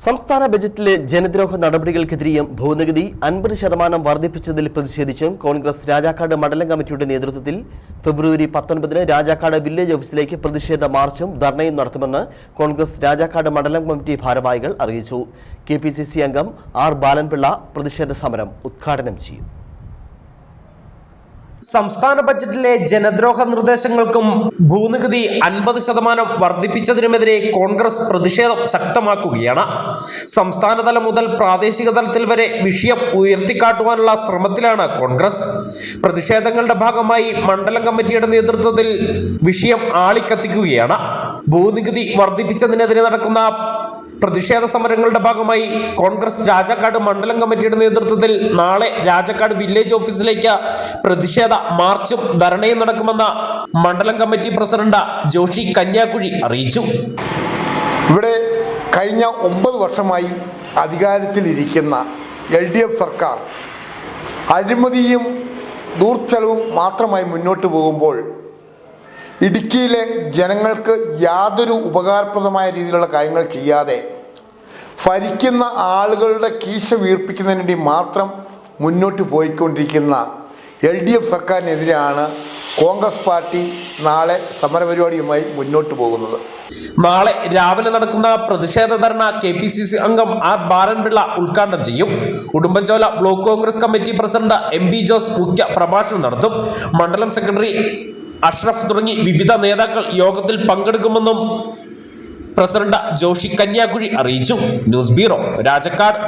സംസ്ഥാന ബജറ്റിലെ ജനദ്രോഹ നടപടികൾക്കെതിരെയും ഭൂനികുതി അൻപത് ശതമാനം വർദ്ധിപ്പിച്ചതിൽ പ്രതിഷേധിച്ചും കോൺഗ്രസ് രാജാക്കാട് മണ്ഡലം കമ്മിറ്റിയുടെ നേതൃത്വത്തിൽ ഫെബ്രുവരി പത്തൊൻപതിന് രാജാക്കാട് വില്ലേജ് ഓഫീസിലേക്ക് പ്രതിഷേധ മാർച്ചും ധർണയും നടത്തുമെന്ന് കോൺഗ്രസ് രാജാക്കാട് മണ്ഡലം കമ്മിറ്റി ഭാരവാഹികൾ അറിയിച്ചു. കെ അംഗം ആർ ബാലൻപിള്ള പ്രതിഷേധ സമരം ഉദ്ഘാടനം ചെയ്യും. സംസ്ഥാന ബജറ്റിലെ ജനദ്രോഹ നിർദ്ദേശങ്ങൾക്കും ഭൂനികുതി അൻപത് ശതമാനം വർദ്ധിപ്പിച്ചതിനുമെതിരെ കോൺഗ്രസ് പ്രതിഷേധം ശക്തമാക്കുകയാണ്. സംസ്ഥാനതലം മുതൽ പ്രാദേശിക തലത്തിൽ വരെ വിഷയം ഉയർത്തിക്കാട്ടുവാനുള്ള ശ്രമത്തിലാണ് കോൺഗ്രസ്. പ്രതിഷേധങ്ങളുടെ ഭാഗമായി മണ്ഡലം കമ്മിറ്റിയുടെ നേതൃത്വത്തിൽ വിഷയം ആളിക്കത്തിക്കുകയാണ്. ഭൂനികുതി വർദ്ധിപ്പിച്ചതിനെതിരെ നടക്കുന്ന പ്രതിഷേധ സമരങ്ങളുടെ ഭാഗമായി കോൺഗ്രസ് രാജാക്കാട് മണ്ഡലം കമ്മിറ്റിയുടെ നേതൃത്വത്തിൽ നാളെ രാജാക്കാട് വില്ലേജ് ഓഫീസിലേക്ക് പ്രതിഷേധ മാർച്ചും ധരണയും നടക്കുമെന്ന് മണ്ഡലം കമ്മിറ്റി പ്രസിഡന്റ് ജോഷി കന്യാകുഴി അറിയിച്ചു. ഇവിടെ കഴിഞ്ഞ ഒമ്പത് വർഷമായി അധികാരത്തിലിരിക്കുന്ന എൽ ഡി എഫ് സർക്കാർ അഴിമതിയും ദൂർച്ചെലവും മാത്രമായി മുന്നോട്ട് പോകുമ്പോൾ ഇടുക്കിയിലെ ജനങ്ങൾക്ക് യാതൊരു ഉപകാരപ്രദമായ രീതിയിലുള്ള കാര്യങ്ങൾ ചെയ്യാതെ ഭരിക്കുന്ന ആളുകളുടെ കീശ വീർപ്പിക്കുന്നതിന് വേണ്ടി മാത്രം മുന്നോട്ട് പോയിക്കൊണ്ടിരിക്കുന്ന എൽ ഡി എഫ് സർക്കാരിനെതിരെയാണ് കോൺഗ്രസ് പാർട്ടി നാളെ സമരപരിപാടിയുമായി മുന്നോട്ട് പോകുന്നത്. നാളെ രാവിലെ നടക്കുന്ന പ്രതിഷേധ ധർണ കെ പി സി സി അംഗം ആർ ബാലൻപിള്ള ഉദ്ഘാടനം ചെയ്യും. Udumbanchola block Congress committee president M B Jose മുഖ്യ പ്രഭാഷണം നടത്തും. മണ്ഡലം സെക്രട്ടറി അഷ്റഫ് തുടങ്ങി വിവിധ നേതാക്കൾ യോഗത്തിൽ പങ്കെടുക്കുമെന്നും പ്രസിഡന്റ് ജോഷി കന്യാകുഴി അറിയിച്ചു. News bureau Rajakkad.